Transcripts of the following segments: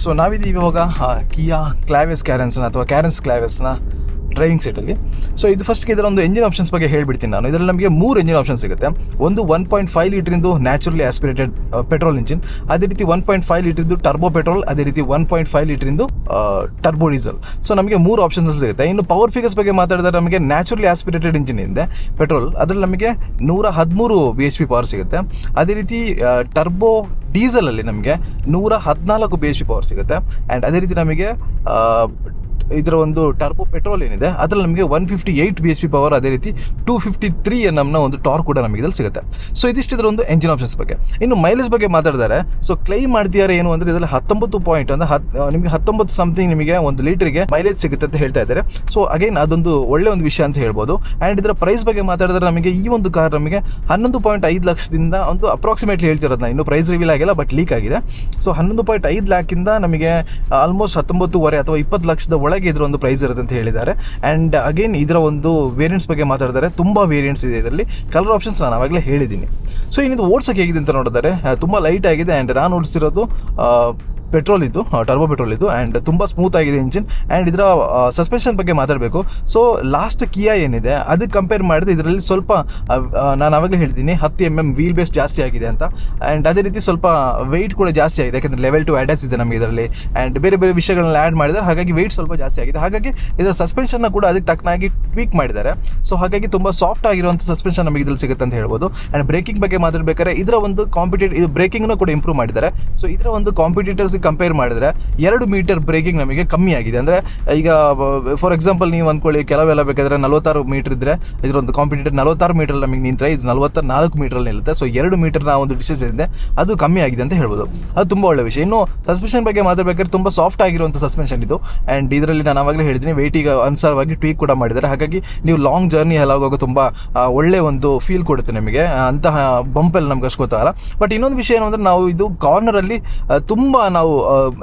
So ನಾವಿದ್ದೀವಿ ಇವಾಗ ಕಿಯಾ ಕ್ಲಾವೆಸ್ ಕ್ಯಾರೆನ್ಸ್ನ ಅಥವಾ ಕ್ಯಾರೆನ್ಸ್ ಕ್ಲಾವೆಸ್ನ ಡ್ರೈವಿಂಗ್ ಸೀಟಲ್ಲಿ ಸೊ ಇದು ಫಸ್ಟ್ಗೆ ಇದರ ಒಂದು ಎಂಜಿನ್ ಆಪ್ಷನ್ಸ್ ಬಗ್ಗೆ ಹೇಳ್ಬಿಡ್ತೀನಿ ನಾನು. ಇದರಲ್ಲಿ ನಮಗೆ ಮೂರು ಎಂಜಿನ್ ಆಪ್ಷನ್ ಸಿಗುತ್ತೆ. ಒಂದು ಒನ್ ಪಾಯಿಂಟ್ ಫೈವ್ ಲೀಟ್ರಿಂದು ನ್ಯಾಚುರಲಿ ಆಸ್ಪಿರೇಟೆಡ್ ಪೆಟ್ರೋಲ್ ಇಂಜಿನ್ ಅದೇ ರೀತಿ ಒನ್ ಪಾಯಿಂಟ್ ಫೈವ್ ಲೀಟ್ರಿಂದು ಟರ್ಬೋ ಪೆಟ್ರೋಲ್ ಅದೇ ರೀತಿ ಒನ್ ಪಾಯಿಂಟ್ ಫೈವ್ ಲೀಟ್ರಿಂದು ಟರ್ಬೋ ಡೀಸೆಲ್ ಸೊ ನಮಗೆ ಮೂರು ಆಪ್ಷನ್ಸ್ ಸಿಗುತ್ತೆ. ಇನ್ನು ಪವರ್ ಫಿಗರ್ಸ್ ಬಗ್ಗೆ ಮಾತಾಡಿದ್ರೆ ನಮಗೆ ನ್ಯಾಚುರಲಿ ಆಸ್ಪಿರೇಟೆಡ್ ಇಂಜಿನ್ ಇದೆ ಪೆಟ್ರೋಲ್ ಅದರಲ್ಲಿ ನಮಗೆ ನೂರ ಹದಿಮೂರು ಬಿ ಎಚ್ ಪಿ ಪವರ್ ಸಿಗುತ್ತೆ. ಅದೇ ರೀತಿ ಟರ್ಬೋ ಡೀಸೆಲಲ್ಲಿ ನಮಗೆ ನೂರ ಹದಿನಾಲ್ಕು ಬಿ ಎಚ್ ಪಿ ಪವರ್ ಸಿಗುತ್ತೆ. ಆ್ಯಂಡ್ ಅದೇ ರೀತಿ ನಮಗೆ ಇದರ ಒಂದು ಟರ್ಬೋ ಪೆಟ್ರೋಲ್ ಏನಿದೆ, ಅದರಲ್ಲಿ ನಮಗೆ one fifty eight B H P power ಅದೇ ರೀತಿ ಟೂ ಫಿಫ್ಟಿ ತ್ರೀ ಎಮ್ನ ಒಂದು ಟಾರ್ ಕೂಡ ನಮಗೆ ಇದ್ರಲ್ಲಿ ಸಿಗುತ್ತೆ. ಸೊ ಇದಿಷ್ಟು ಇದರ ಒಂದು ಎಂಜಿನ್ ಆಪ್ಷನ್ಸ್ ಬಗ್ಗೆ. ಇನ್ನು ಮೈಲೇಜ್ ಬಗ್ಗೆ ಮಾತಾಡಿದರೆ ಸೊ ಕ್ಲೈಮ್ ಮಾಡ್ತಿದ್ದಾರೆ ಏನು ಅಂದರೆ ಇದರಲ್ಲಿ ಹತ್ತೊಂಬತ್ತು ಪಾಯಿಂಟ್ ಅಂದರೆ ಹತ್ ನಿಮಗೆ ಹತ್ತೊಂಬತ್ತು ಸಮಥಿಂಗ್ ನಿಮಗೆ ಒಂದು ಲೀಟರ್ಗೆ ಮೈಲೇಜ್ ಸಿಗುತ್ತೆ ಅಂತ ಹೇಳ್ತಾ ಇದ್ದಾರೆ. ಸೊ ಅಗೈನ್ ಅದೊಂದು ಒಳ್ಳೆ ಒಂದು ವಿಷಯ ಅಂತ ಹೇಳ್ಬೋದು. ಆ್ಯಂಡ್ ಇದರ ಪ್ರೈಸ್ ಬಗ್ಗೆ ಮಾತಾಡಿದ್ರೆ ನಮಗೆ, ಈ ಒಂದು ಕಾರ್ ನಮಗೆ ಹನ್ನೊಂದು ಪಾಯಿಂಟ್ ಐದು ಲಕ್ಷದಿಂದ ಒಂದು ಅಪ್ರಾಕ್ಸಿಮೇಟ್ಲಿ ಹೇಳ್ತಿರೋದು ನಾನು ಇನ್ನು ಪ್ರೈಸ್ ರಿವೀಲ್ ಆಗಿಲ್ಲ ಬಟ್ ಲೀಕ್ ಆಗಿದೆ. ಸೊ ಹನ್ನೊಂದು ಪಾಯಿಂಟ್ ಐದು ಲ್ಯಾಕಿಂದ ನಮಗೆ ಆಲ್ಮೋಸ್ಟ್ ಹತ್ತೊಂಬತ್ತುವರೆ ಅಥವಾ ಇಪ್ಪತ್ತು ಲಕ್ಷದ ಒಳಗೆ ಇದರ ಒಂದು ಪ್ರೈಸ್ ಇರುತ್ತೆ ಅಂತ ಹೇಳಿದ್ದಾರೆ. ಆ್ಯಂಡ್ ಅಗೇನ್ ಇದರ ಒಂದು ವೇರಿಯಂಟ್ಸ್ ಬಗ್ಗೆ ಮಾತಾಡಿದರೆ ತುಂಬ ವೇರಿಯಂಟ್ಸ್ ಇದೆ ಇದರಲ್ಲಿ. ಕಲರ್ ಆಪ್ಷನ್ಸ್ ನಾನು ಆವಾಗಲೇ ಹೇಳಿದ್ದೀನಿ. ಸೊ ಇನ್ನಿದು ಓಡ್ಸೋಕೆ ಹೇಗಿದೆ ಅಂತ ನೋಡಿದರೆ ತುಂಬ ಲೈಟ್ ಆಗಿದೆ. ಆ್ಯಂಡ್ ನಾನು ಓಡಿಸ್ತಿರೋದು ಪೆಟ್ರೋಲ್ ಇದು ಟರ್ಬೋ ಪೆಟ್ರೋಲ್ ಇತ್ತು ಆ್ಯಂಡ್ ತುಂಬ ಸ್ಮೂತ್ ಆಗಿದೆ ಇಂಜಿನ್ ಆ್ಯಂಡ್ ಇದರ ಸಸ್ಪೆನ್ಷನ್ ಬಗ್ಗೆ ಮಾತಾಡಬೇಕು. ಸೊ ಲಾಸ್ಟ್ ಕಿಯಾ ಏನಿದೆ ಅದಕ್ಕೆ ಕಂಪೇರ್ ಮಾಡಿದ್ರೆ ಇದರಲ್ಲಿ ಸ್ವಲ್ಪ ನಾನು ಆವಾಗಲೇ ಹೇಳ್ತೀನಿ, ಹತ್ತು ಎಂ ಎಂ ವೀಲ್ ಬೇಸ್ ಜಾಸ್ತಿ ಆಗಿದೆ ಅಂತ. ಆ್ಯಂಡ್ ಅದೇ ರೀತಿ ಸ್ವಲ್ಪ ವೆಯ್ಟ್ ಕೂಡ ಜಾಸ್ತಿ ಆಗಿದೆ, ಯಾಕಂದರೆ ಲೆವೆಲ್ ಟು ಅಡ್ಯಾಸ್ ಇದೆ ನಮಗೆ ಇದರಲ್ಲಿ. ಆ್ಯಂಡ್ ಬೇರೆ ಬೇರೆ ವಿಷಯಗಳನ್ನ ಆ್ಯಡ್ ಮಾಡಿದರೆ ಹಾಗಾಗಿ ವೆಯ್ಟ್ ಸ್ವಲ್ಪ ಜಾಸ್ತಿ ಆಗಿದೆ. ಹಾಗಾಗಿ ಇದರ ಸಸ್ಪೆನ್ಷನ್ನ ಕೂಡ ಅದಕ್ಕೆ ತಕ್ಕನಾಗಿ ಟ್ವೀಕ್ ಮಾಡಿದ್ದಾರೆ. ಸೊ ಹಾಗಾಗಿ ತುಂಬ ಸಾಫ್ಟ್ ಆಗಿರುವಂಥ ಸಸ್ಪೆನ್ಷನ್ ನಮಗೆ ಇದ್ರಲ್ಲಿ ಸಿಗುತ್ತೆ ಅಂತ ಹೇಳ್ಬೋದು. ಆ್ಯಂಡ್ ಬ್ರೇಕಿಂಗ್ ಬಗ್ಗೆ ಮಾತಾಡಬೇಕಾದ್ರೆ, ಇದರ ಒಂದು ಕಾಂಪಿಟೇಟ್ ಇದು ಬ್ರೇಕಿಂಗ್ನೂ ಕೂಡ ಇಂಪ್ರೂವ್ ಮಾಡಿದ್ದಾರೆ. ಸೊ ಇದರ ಒಂದು ಕಾಂಪಿಟೇಟರ್ಸ್ ಕಂಪೇರ್ ಮಾಡಿದ್ರೆ ಎರಡು ಮೀಟರ್ ಬ್ರೇಕಿಂಗ್ ನಮಗೆ ಕಮ್ಮಿ ಆಗಿದೆ. ಅಂದರೆ, ಈಗ ಫಾರ್ ಎಕ್ಸಾಂಪಲ್ ನೀವು ಅಂದ್ಕೊಳ್ಳಿ, ಕೆಲವೆಲ್ಲ ಬೇಕಾದರೆ ನಲವತ್ತಾರು ಮೀಟರ್ ಇದ್ರೆ, ಇದರೊಂದು ಕಾಂಪಿಟೇಟರ್ ನಲವತ್ತಾರು ಮೀಟರ್ ನಮಗೆ ನಿಂತರೆ, ಇದು ನಲವತ್ತ, ನಾಲ್ಕು ಮೀಟರ್ ನಿಲ್ಲುತ್ತೆ. ಸೊ ಎರಡು ಮೀಟರ್ ನಾವು ಒಂದು ಡಿಸ್ಟೆನ್ಸ್ ಇದೆ ಅದು ಕಮ್ಮಿ ಆಗಿದೆ ಅಂತ ಹೇಳ್ಬೋದು. ಅದು ತುಂಬ ಒಳ್ಳೆ ವಿಷಯ. ಇನ್ನು ಸಸ್ಪೆನ್ಷನ್ ಬಗ್ಗೆ ಮಾತಾಡಬೇಕಾದ್ರೆ ತುಂಬ ಸಾಫ್ಟ್ ಆಗಿರುವಂಥ ಸಸ್ಪೆನ್ಷನ್ ಇದು. ಆ್ಯಂಡ್ ಇದರಲ್ಲಿ ನಾನು ಆವಾಗಲೇ ಹೇಳಿದ್ದೀನಿ ವೆಯ್ಟಿಗೆ ಅನುಸಾರವಾಗಿ ಟ್ವೀಕ್ ಕೂಡ ಮಾಡಿದ್ದಾರೆ. ಹಾಗಾಗಿ, ನೀವು ಲಾಂಗ್ ಜರ್ನಿ ಹೋಗುವಾಗ ತುಂಬ ಒಳ್ಳೆ ಒಂದು ಫೀಲ್ ಕೊಡುತ್ತೆ ನಿಮಗೆ. ಅಂತಹ ಬಂಪಲ್ಲಿ ನಮ್ಗೆ ಅಷ್ಟು ಗೊತ್ತಾಗಲ್ಲ. ಬಟ್ ಇನ್ನೊಂದು ವಿಷಯ ಏನು ನಾವು ಇದು ಕಾರ್ನರಲ್ಲಿ ತುಂಬ ನಾವು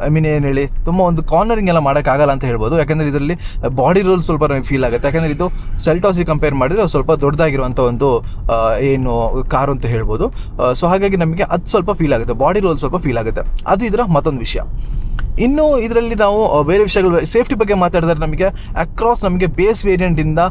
ಐ ಮೀನ್ ಏನು ಹೇಳಿ, ತುಂಬ ಒಂದು ಕಾರ್ನರಿಂಗ್ ಎಲ್ಲ ಮಾಡೋಕ್ಕಾಗಲ್ಲ ಅಂತ ಹೇಳ್ಬೋದು. ಯಾಕಂದರೆ ಇದರಲ್ಲಿ ಬಾಡಿ ರೋಲ್ ಸ್ವಲ್ಪ ನಮಗೆ ಫೀಲ್ ಆಗುತ್ತೆ. ಯಾಕಂದರೆ ಇದು ಸೆಲ್ಟಾಸಿ ಕಂಪೇರ್ ಮಾಡಿದ್ರೆ ಸ್ವಲ್ಪ ದೊಡ್ಡದಾಗಿರುವಂಥ ಒಂದು ಏನು ಕಾರು ಅಂತ ಹೇಳ್ಬೋದು. ಸೊ ಹಾಗಾಗಿ ನಮಗೆ ಅದು ಸ್ವಲ್ಪ ಫೀಲ್ ಆಗುತ್ತೆ. ಬಾಡಿ ರೋಲ್ ಸ್ವಲ್ಪ ಫೀಲ್ ಆಗುತ್ತೆ. ಅದು ಇದರ ಮತ್ತೊಂದು ವಿಷಯ. ಇನ್ನು ಇದರಲ್ಲಿ ನಾವು ಬೇರೆ ವಿಷಯಗಳು ಸೇಫ್ಟಿ ಬಗ್ಗೆ ಮಾತಾಡಿದ್ರೆ ನಮಗೆ ಅಕ್ರಾಸ್ ನಮಗೆ ಬೇಸ್ ವೇರಿಯಂಟಿಂದ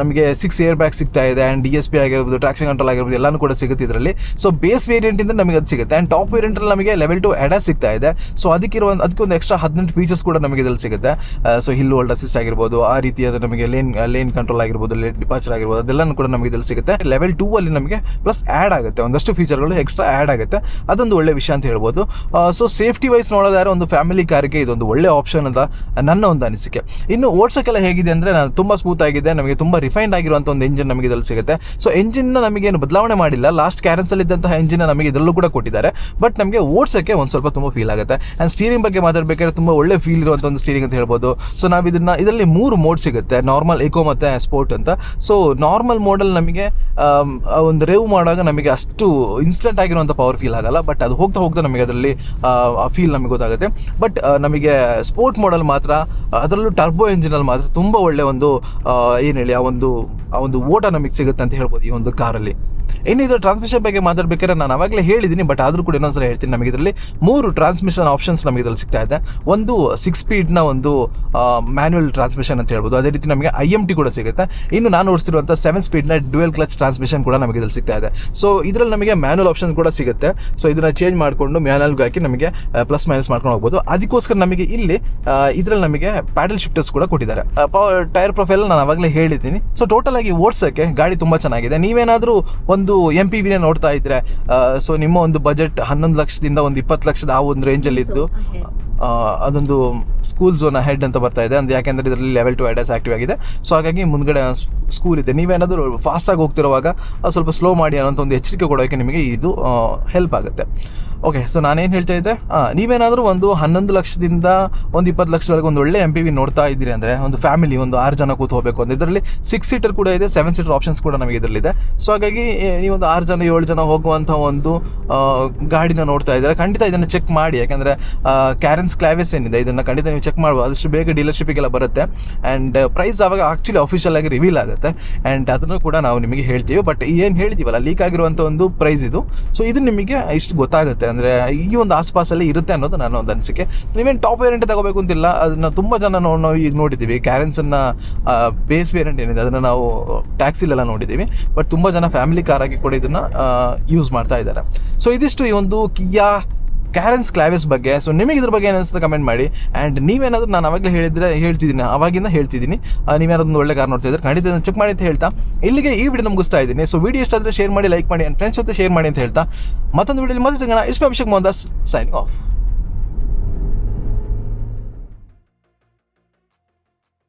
ನಮಗೆ ಸಿಕ್ಸ್ ಏರ್ ಬ್ಯಾಗ್ ಸಿಗ್ತಾ ಇದೆ ಆ್ಯಂಡ್ ಡಿ ಎಸ್ ಪಿ ಆಗಿರ್ಬೋದು ಟ್ರಾಕ್ಷನ್ ಕಂಟ್ರೋಲ್ ಆಗಿರ್ಬೋದು, ಎಲ್ಲಾನು ಕೂಡ ಸಿಗುತ್ತೆ ಇದರಲ್ಲಿ. ಸೊ ಬೇಸ್ ವೇರಿಯಂಟಿಂದ ನಮಗೆ ಅದು ಸಿಗುತ್ತೆ. ಆ್ಯಂಡ್ ಟಾಪ್ ವೇರಿಯಂಟಲ್ಲಿ ನಮಗೆ ಲೆವೆಲ್ ಟು ಎಡ ಸಿಗ್ತಾ ಇದೆ. ಸೊ ಅದಕ್ಕಿರುವ ಅದಕ್ಕೆ ಒಂದು ಎಕ್ಸ್ಟ್ರಾ ಹದಿನೆಂಟು ಫೀಚರ್ಸ್ ಕೂಡ ನಮಗೆ ಇದರಲ್ಲಿ ಸಿಗುತ್ತೆ. ಸೊ ಹಿಲ್ ಹೋಲ್ಡ್ ಅಸಿಸ್ಟ್ ಆಗಿರ್ಬೋದು, ಆ ರೀತಿಯಾದ ನಮಗೆ ಲೇನ್ ಲೇನ್ ಕಂಟ್ರೋಲ್ ಆಗಿರ್ಬೋದು ಲೇಟ್ ಡಿಪಾರ್ಚರ್ ಆಗಿರ್ಬೋದು, ಅದೆಲ್ಲನೂ ಕೂಡ ನಮಗೆ ಇದರಲ್ಲಿ ಸಿಗುತ್ತೆ. ಲೆವೆಲ್ ಟೂ ಅಲ್ಲಿ ನಮಗೆ ಪ್ಲಸ್ ಆ್ಯಡ್ ಆಗುತ್ತೆ. ಒಂದಷ್ಟು ಫೀಚರ್ಗಳು ಎಕ್ಸ್ಟ್ರಾ ಆ್ಯಡ್ ಆಗುತ್ತೆ. ಅದೊಂದು ಒಳ್ಳೆ ವಿಷಯ ಅಂತ ಹೇಳ್ಬೋದು. ಸೊ ಸೇಫ್ಟಿ ವೈಸ್ ನೋಡೋದಾದ್ರೆ ಒಂದು ಫ್ಯಾಮಿಲಿ ಕಾರಿಗೆ ಇದೊಂದು ಒಳ್ಳೆ ಆಪ್ಷನ್ ಅಂತ ನನ್ನ ಒಂದು ಅನಿಸಿಕೆ. ಇನ್ನು ಓಡ್ಸೋಕ್ಕೆಲ್ಲ ಹೇಗಿದೆ ಅಂದರೆ ನಾನು ತುಂಬ ಸ್ಮೂತ್ ಆಗಿದೆ ನಮಗೆ ತುಂಬ ರಿಫೈನ್ಡ್ ಆಗಿರುವಂಥ ಒಂದು ಎಂಜಿನ್ ನಮಗೆ ಇದರಲ್ಲಿ ಸಿಗುತ್ತೆ. ಸೊ ಎಂಜಿನ್ನ ನಮಗೇನು ಬದಲಾವಣೆ ಮಾಡಿಲ್ಲ. ಲಾಸ್ಟ್ ಕ್ಯಾರೆನ್ಸಲ್ಲಿ ಇದ್ದಂತಹ ಎಂಜಿನ್ ನಮಗೆ ಇದರಲ್ಲೂ ಕೂಡ ಕೊಟ್ಟಿದ್ದಾರೆ. ಬಟ್ ನಮಗೆ ಓಡ್ಸೋಕ್ಕೆ ಒಂದು ಸ್ವಲ್ಪ ತುಂಬ ಫೀಲ್ ಆಗುತ್ತೆ. ಆ್ಯಂಡ್ ಸ್ಟೀರಿಂಗ್ ಬಗ್ಗೆ ಮಾತಾಡಬೇಕಾದ್ರೆ ತುಂಬ ಒಳ್ಳೆ ಫೀಲ್ ಇರುವಂಥ ಒಂದು ಸ್ಟೀರಿಂಗ್ ಅಂತ ಹೇಳ್ಬೋದು. ಸೊ ನಾವು ಇದನ್ನ, ಇದರಲ್ಲಿ ಮೂರು ಮೋಡ್ ಸಿಗುತ್ತೆ. ನಾರ್ಮಲ್ ಎಕೋ ಮತ್ತು ಸ್ಪೋರ್ಟ್ ಅಂತ. ಸೊ ನಾರ್ಮಲ್ ಮೋಡಲ್ ನಮಗೆ ಒಂದು ರೇವ್ ಮಾಡುವಾಗ ನಮಗೆ ಅಷ್ಟು ಇನ್ಸ್ಟೆಂಟ್ ಆಗಿರುವಂಥ ಪವರ್ ಫೀಲ್ ಆಗಲ್ಲ. ಬಟ್ ಅದು ಹೋಗ್ತಾ ಹೋಗ್ತಾ ನಮಗೆ ಅದರಲ್ಲಿ ಫೀಲ್ ನಮಗೆ ಗೊತ್ತಾಗುತ್ತೆ. ಬಟ್ ನಮಗೆ ಸ್ಪೋರ್ಟ್ ಮಾಡಲ್ ಮಾತ್ರ ಅದರಲ್ಲೂ ಟರ್ಬೋ ಇಂಜಿನಲ್ಲಿ ಮಾತ್ರ ತುಂಬ ಒಳ್ಳೆ ಒಂದು ಏನು ಹೇಳಿ, ಆ ಒಂದು ಆ ಒಂದು ಓಟ ನಮಗೆ ಸಿಗುತ್ತೆ ಅಂತ ಹೇಳ್ಬೋದು ಈ ಒಂದು ಕಾರಲ್ಲಿ. ಇನ್ನು ಇದರ ಟ್ರಾನ್ಸ್ಮಿಷನ್ ಬಗ್ಗೆ ಮಾತಾಡ್ಬೇಕಾದ್ರೆ ನಾನು ಅವಾಗಲೇ ಹೇಳಿದ್ದೀನಿ ಬಟ್ ಆದರೂ ಕೂಡ ಇನ್ನೊಂದ್ಸಲ ಹೇಳ್ತೀನಿ ನಮಗೆ ಇದರಲ್ಲಿ ಮೂರು ಟ್ರಾನ್ಸ್ಮಿಷನ್ ಆಪ್ಷನ್ಸ್ ನಮಗೆ ಇದರಲ್ಲಿ ಸಿಗ್ತಾ ಇದೆ. ಒಂದು ಸಿಕ್ಸ್ ಸ್ಪೀಡ್ನ ಒಂದು ಮ್ಯಾನ್ಯುವಲ್ ಟ್ರಾನ್ಸ್ಮಿಷನ್ ಅಂತ ಹೇಳ್ಬೋದು. ಅದೇ ರೀತಿ ನಮಗೆ ಐ ಎಂ ಟಿ ಕೂಡ ಸಿಗುತ್ತೆ. ಇನ್ನು ನಾನು ಓಡಿಸಿರುವಂಥ ಸೆವೆನ್ ಸ್ಪೀಡ್ನ ಡ್ಯುಯಲ್ ಕ್ಲಚ್ ಟ್ರಾನ್ಸ್ಮಿಷನ್ ಕೂಡ ನಮಗೆ ಇದರಲ್ಲಿ ಸಿಗ್ತಾ ಇದೆ. ಸೊ ಇದರಲ್ಲಿ ನಮಗೆ ಮ್ಯಾನ್ಯಲ್ ಆಪ್ಷನ್ ಕೂಡ ಸಿಗುತ್ತೆ. ಸೊ ಇದನ್ನು ಚೇಂಜ್ ಮಾಡಿಕೊಂಡು ಮ್ಯಾನ್ಯಲ್ಗೆ ಹಾಕಿ ನಮಗೆ ಪ್ಲಸ್ ಮೈನಸ್ ಮಾಡ್ಕೊಂಡು ಹೋಗ್ಬೋದು. ಅದಕ್ಕೋಸ್ಕರ ನಮಗೆ ಇಲ್ಲಿ ಇದರಲ್ಲಿ ನಮಗೆ ಪ್ಯಾಡಲ್ ಶಿಫ್ಟರ್ಸ್ ಕೂಡ ಕೊಟ್ಟಿದ್ದಾರೆ. ಟೈರ್ ಪ್ರೊಫೈಲ್ ನಾನು ಅವಾಗಲೇ ಹೇಳಿದ್ದೀನಿ. ಸೊ ಟೋಟಲ್ ಆಗಿ ಓಡಿಸೋಕ್ಕೆ ಗಾಡಿ ತುಂಬ ಚೆನ್ನಾಗಿದೆ. ನೀವೇನಾದರೂ ಒಂದು ಎಂ ಪಿ ಬಿನೇ ನೋಡ್ತಾ ಇದ್ರೆ ಸೊ ನಿಮ್ಮ ಒಂದು ಬಜೆಟ್ ಹನ್ನೊಂದು ಲಕ್ಷದಿಂದ ಒಂದು ಇಪ್ಪತ್ತು ಲಕ್ಷದ ಆ ಒಂದು ರೇಂಜಲ್ಲಿ ಇದ್ದು ಅದೊಂದು ಸ್ಕೂಲ್ ಝೋನ್ ಹೆಡ್ ಅಂತ ಬರ್ತಾ ಇದೆ. ಅಂದ್ರೆ ಯಾಕೆಂದ್ರೆ ಇದರಲ್ಲಿ ಲೆವೆಲ್ ಟು ಅಡ್ಯಾಸ್ ಆಕ್ಟಿವ್ ಆಗಿದೆ. ಸೊ ಹಾಗಾಗಿ ಮುಂದ್ಗಡೆ ಸ್ಕೂಲ್ ಇದೆ. ನೀವೇನಾದರೂ ಫಾಸ್ಟಾಗಿ ಹೋಗ್ತಿರುವಾಗ ಸ್ವಲ್ಪ ಸ್ಲೋ ಮಾಡಿ ಅನ್ನೋಂಥ ಒಂದು ಎಚ್ಚರಿಕೆ ಕೊಡೋಕ್ಕೆ ನಿಮಗೆ ಇದು ಹೆಲ್ಪ್ ಆಗುತ್ತೆ. ಓಕೆ ಸೊ ನಾನೇನು ಹೇಳ್ತಾ ಇದ್ದೆ? ನೀವೇನಾದರೂ ಒಂದು ಹನ್ನೊಂದು ಲಕ್ಷದಿಂದ ಒಂದು ಇಪ್ಪತ್ತು ಲಕ್ಷದೊಳಗೆ ಒಂದು ಒಳ್ಳೆ ಎಂ ಪಿ ವಿ ನೋಡ್ತಾ ಇದ್ದೀರಿ ಅಂದರೆ, ಒಂದು ಫ್ಯಾಮಿಲಿ ಒಂದು ಆರು ಜನ ಕೂತು ಹೋಗಬೇಕು ಅಂದರೆ, ಇದರಲ್ಲಿ ಸಿಕ್ಸ್ ಸೀಟರ್ ಕೂಡ ಇದೆ ಸೆವೆನ್ ಸೀಟರ್ ಆಪ್ಷನ್ಸ್ ಕೂಡ ನಮಗೆ ಇದರಲ್ಲಿದೆ. ಸೊ ಹಾಗಾಗಿ ನೀವೊಂದು ಆರು ಜನ, ಏಳು ಜನ ಹೋಗುವಂಥ ಒಂದು ಗಾಡಿನ ನೋಡ್ತಾ ಇದ್ದಾರೆ? ಖಂಡಿತ ಇದನ್ನು ಚೆಕ್ ಮಾಡಿ, ಯಾಕೆಂದರೆ ಕ್ಯಾರೆನ್ಸ್ ಕ್ಲಾವೆಸ್ ಏನಿದೆ, ಇದನ್ನು ಖಂಡಿತ ನೀವು ಚೆಕ್ ಮಾಡ್ಬೋದು. ಆದಷ್ಟು ಬೇಗ ಡೀಲರ್ಶಿಪ್ಗೆಲ್ಲ ಬರುತ್ತೆ. ಆ್ಯಂಡ್ ಪ್ರೈಸ್ ಆವಾಗ ಆ್ಯಕ್ಚುಲಿ ಅಫಿಷಿಯಲ್ ಆಗಿ ರಿವೀಲ್ ಆಗುತ್ತೆ. ಆ್ಯಂಡ್ ಅದನ್ನು ಕೂಡ ನಾವು ನಿಮಗೆ ಹೇಳ್ತೀವಿ. ಬಟ್ ಏನು ಹೇಳ್ತೀವಲ್ಲ ಲೀಕ್ ಆಗಿರುವಂಥ ಒಂದು ಪ್ರೈಸ್ ಇದು. ಸೊ ಇದು ನಿಮಗೆ ಇಷ್ಟು ಗೊತ್ತಾಗುತ್ತೆ. ಅಂದರೆ ಈ ಒಂದು ಆಸ್ಪಾಸಲ್ಲಿ ಇರುತ್ತೆ ಅನ್ನೋದು ನನ್ನ ಒಂದು ಅನಿಸಿಕೆ. ನೀವೇನು ಟಾಪ್ ವೇರಿಯಂಟ್ ತಗೋಬೇಕು ಅಂತಿಲ್ಲ, ಅದನ್ನು ತುಂಬ ಜನ ನೋಡಿ ನಾವು ಈಗ ನೋಡಿದ್ದೀವಿ. ಕ್ಯಾರೆನ್ಸನ್ನು ಬೇಸ್ ವೇರಿಯಂಟ್ ಏನಿದೆ, ಅದನ್ನು ನಾವು ಟ್ಯಾಕ್ಸಿಲೆಲ್ಲ ನೋಡಿದ್ದೀವಿ. ಬಟ್ ತುಂಬ ಜನ ಫ್ಯಾಮಿಲಿ ಕಾರಾಗಿ ಕೂಡ ಇದನ್ನು ಯೂಸ್ ಮಾಡ್ತಾ ಇದ್ದಾರೆ. ಸೊ ಇದಿಷ್ಟು ಈ ಒಂದು ಕಿಯಾ ಕ್ಯಾರೆನ್ಸ್ ಕ್ಲಾವಿಸ್ ಬಗ್ಗೆ ಸೊ ನಿಮಗೆ ಇದ್ರ ಬಗ್ಗೆ ಏನಿಸ್ತದೆ ಕಮೆಂಟ್ ಮಾಡಿ. ಆ್ಯಂಡ್ ನೀವೇನಾದರೂ ನಾನು ಅವಾಗಲೇ ಹೇಳಿದ್ರೆ, ಹೇಳ್ತಿದ್ದೀನಿ, ಅವಾಗಿಂದ ಹೇಳ್ತಿದ್ದೀನಿ. ನೀವೇನಾದ್ರು ಒಂದು ಒಳ್ಳೆ ಕಾರ್ ನೋಡ್ತಾ ಇದ್ರೆ ಖಂಡಿತ ಚೆಕ್ ಮಾಡಿ ಅಂತ ಹೇಳ್ತಾ. ಇಲ್ಲಿಗೆ ಈ ವಿಡಿಯೋ ಮುಗಿಸ್ತಾ ಇದ್ದೀನಿ. ಸೊ ವಿಡಿಯೋ ಇಷ್ಟ ಆದರೆ ಶೇರ್ ಮಾಡಿ ಲೈಕ್ ಮಾಡಿ ಆ್ಯಂಡ್ ಫ್ರೆಂಡ್ಸ್ ಜೊತೆ ಶೇರ್ ಮಾಡಿ ಅಂತ ಹೇಳ್ತಾ. ಮತ್ತೊಂದು ವಿಡಿಯೋಲಿ ಮತ್ತೆ ಸಿಗೋಣ. ಇಷ್ಟು ಅಭಿಷೇಕ್ ಮೋಹನ್ ದಾಸ್ ಸೈನಿಂಗ್ ಆಫ್